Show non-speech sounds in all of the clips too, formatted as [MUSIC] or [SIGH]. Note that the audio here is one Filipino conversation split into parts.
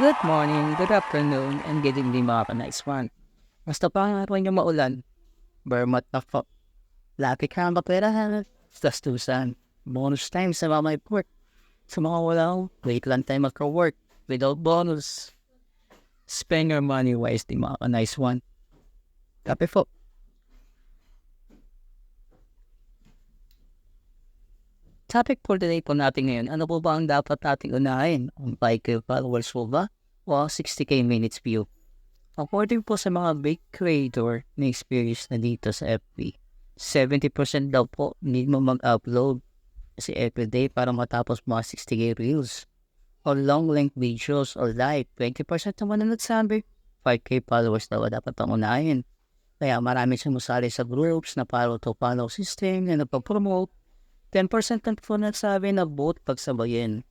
Good morning, good afternoon, and good evening mga ka-nice one. Basta pa ang araw niyo maulan, Bermat na po. Laki ka ang kaperahan, gastusan, bonus time sa mga may work. Sa mga wala, wait lang tayo magka-work without bonus. Spend your money wisely mga ka-nice one. Kape po. Topic for today po natin ngayon, ano po ba ang dapat nating unahin? Ang 5K followers po ba? O 60K minutes view? According po sa mga big creator na experience na dito sa FB, 70% daw po need mo mag-upload kasi everyday para matapos mga 60K reels or long length videos or live. 20% naman na nagsabi, 5K followers daw dapat ang unahin. Kaya marami sumusali sa groups na follow to follow system na nagpa-promote 10% lang po nagsabi na both pagsabayin.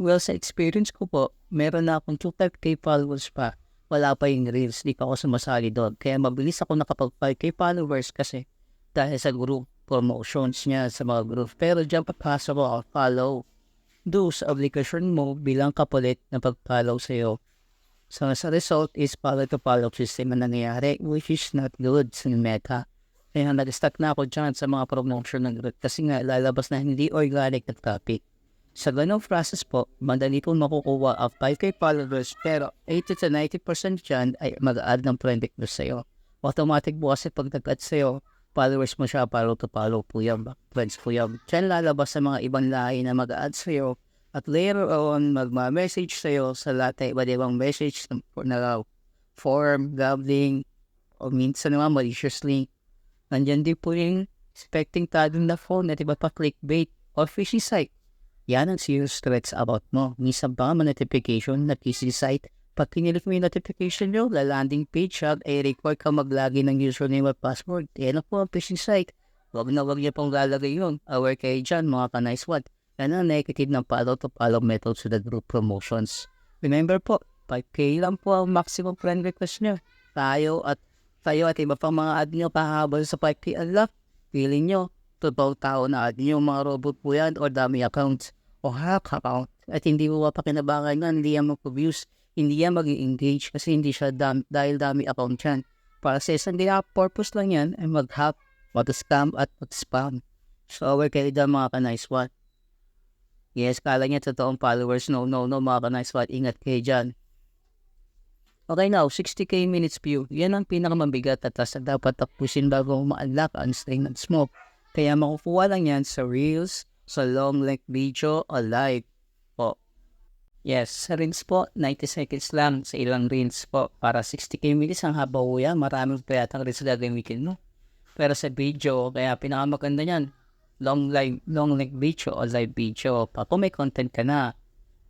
Well, sa experience ko po, meron na akong 25k followers pa. Wala pa yung reels, di pa ako sumasali doon. Kaya mabilis ako nakapag 5k followers kasi dahil sa group promotions niya sa mga group. Pero dyan papasok ako follow. Do sa application mo bilang kapalit na pag-follow sa'yo. So, sa result is follow to follow system na nangyayari which is not good sa meta. Kaya nag-stuck na ako dyan sa mga promotion ng group kasi nga lalabas na hindi organic na topic. Sa ganong process po, madali po makukuha ang 5k followers pero 80 to 90% dyan ay mag-add ng friend request sa'yo. Automatic po kasi pag nag-add sa'yo, followers mo siya, follow to follow po yan, friends po yan. Dyan lalabas sa mga ibang lahi na mag-add sa'yo at later on, magma-message sa'yo sa lahat ng iba't ibang message na form, gambling, o minsan naman maliciously Nandyan din po yung expecting tagong na phone at iba pa clickbait or phishing site. Yan ang serious threats about mo. Minsan ba may notification na phishing site? Pag kinilik mo yung notification nyo, la landing page at ay require ka maglagay ng username at password. Yan po ang phishing site. Huwag na huwag niya pong lalagay yun. Aware kayo dyan, mga ka-nice one. Yan ang negative ng follow to follow method sa the group promotions. Remember po, 5K lang po ang maximum friend request nyo. Tayo at tayo at iba pang mga ad nyo pahabol sa 5K unlock. Feeling nyo, totoong tao na ad nyo, mga robot po yan o dami accounts o hack account. At hindi mo mapakinabangan nga, hindi yan mag-views, hindi yan mag engage kasi hindi siya dam, dahil dami account yan. Para sa isang gina purpose lang yan ay mag-hack, mag-scam at mag-spam. So aware kayo dyan mga ka-nice one. Yes, kala niya totoong followers. No, no, no mga ka-nice one. Ingat kayo dyan. Okay now, 60k minutes view. Yan ang pinakamabigat at tas dapat tapusin bago ma-unlock ang string ng smoke. Kaya makukuha lang yan sa Reels, sa long length video o live po. Yes, sa Reels po, 90 seconds lang sa ilang Reels po. Para 60k minutes ang haba po yan. Maraming pa yatang Reels gagamitin mo. Pero sa video, kaya pinakamaganda yan, long live, long length video o live video. Pa kung may content ka na,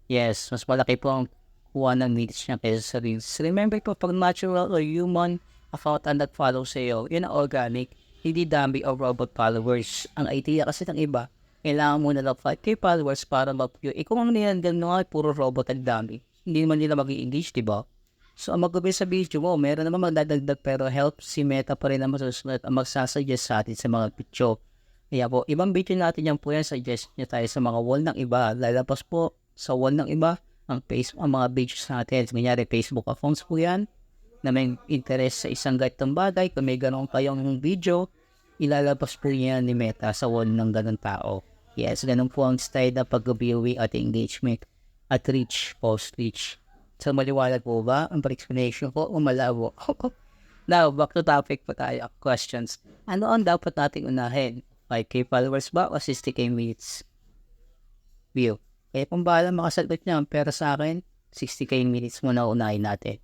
yes, mas malaki po ang kuha ng minutes niya kaysa sa reels. Remember po, pag natural or human account ang nag-follow sa iyo, yun ang organic, hindi dami o robot followers. Ang idea kasi ng iba, kailangan mo na lang 5k followers para mag-view. Eh kung ang nilandan nga, puro robot ang dami. Hindi naman nila mag-i-engage, di ba? So, ang mag sa video mo, meron naman magdadagdag pero help si Meta pa rin ang masusunod ang magsasuggest sa atin sa mga video. Kaya po, ibang video natin yan po yan, suggest nyo tayo sa mga wall ng iba. Lalabas po sa wall ng iba, ang Facebook, ang mga pages natin. Kunyari, Facebook accounts po yan na may interest sa isang ganitong bagay. Kung may ganong kayong video, ilalabas po yan ni Meta sa wall ng ganong tao. Yes, ganun po ang style na pag-viewing at engagement at reach, post-reach. So, maliwanag po ba ang explanation ko o malabo? [LAUGHS] Now, back to topic po tayo. Questions. Ano ang dapat nating unahin? 5K followers ba o 60K minutes? View. Eh, kung bahala makasagot niyan, pero sa akin, 60k minutes muna unahin natin.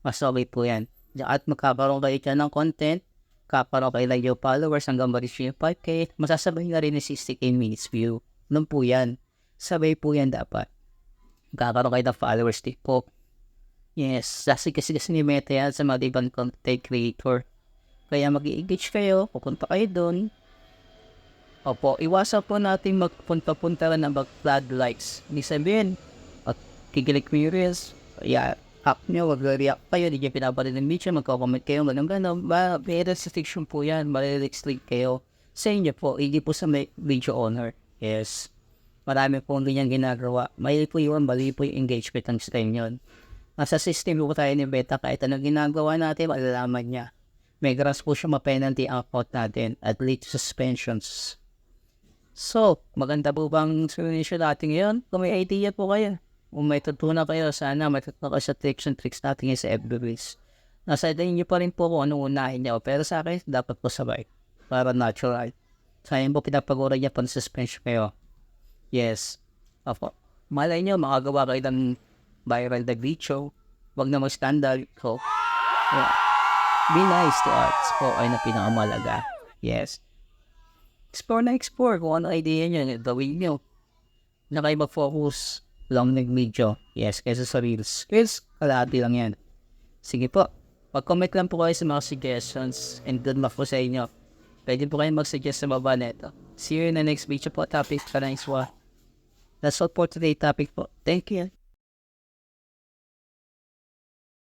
Mas okay po yan. At magkakaroon kayo dyan ng content, kakaroon kayo yung followers hanggang ma-reach yung 5k, masasabay na rin yung 60k minutes view. Nun po yan. Sabay po yan dapat. Magkakaroon kayo ng followers din po. Yes, kasi kasi kasi ni Meta yan sa mga ibang content creator. Kaya mag-engage kayo, pupunta kayo doon, Opo, iwasan po natin magpunta-punta ng mag-floodlights. Hindi sabihin, at yung reels, yeah, hack nyo, mag-react kayo, hindi nyo pinaparin ng video, magko-comment kayo, ganun ganun. Ba, may restriction po yan, marirestrict kayo. Sa inyo po, hindi po sa may video owner. Yes. Marami po ganyan ginagawa. Mali po yun, mali po yung engagement ng stem yun. Nasa system po tayo ni Beta, kahit anong ginagawa natin, malalaman niya. May grounds po siya ma-penalty account natin at late suspensions. So, maganda po bang solution natin ngayon? Kung may idea po kayo, kung may tutunan kayo, sana matutunan kayo sa tips and tricks natin sa FBBs. Nasa inyo pa rin po kung anong unahin niyo. Pero sa akin, dapat po sabay. Para natural. Sayang po pinapagura niya pang suspension kayo. Yes. Opo. Malay nyo, makagawa kayo ng viral na video. Huwag na mag-standard ko. Yeah. Be nice to us po ay na pinakamalaga. Yes. Explore na explore kung ano idea nyo. Gawin nyo. Na kayo mag-focus long ng video. Yes, kaysa sa reels. Reels, kalahati lang yan. Sige po. Mag-comment lang po kayo sa mga suggestions and good luck po sa inyo. Pwede po kayo mag-suggest sa baba nito. See you in the next video po topic. Ka nice one. That's all for today topic po. Thank you.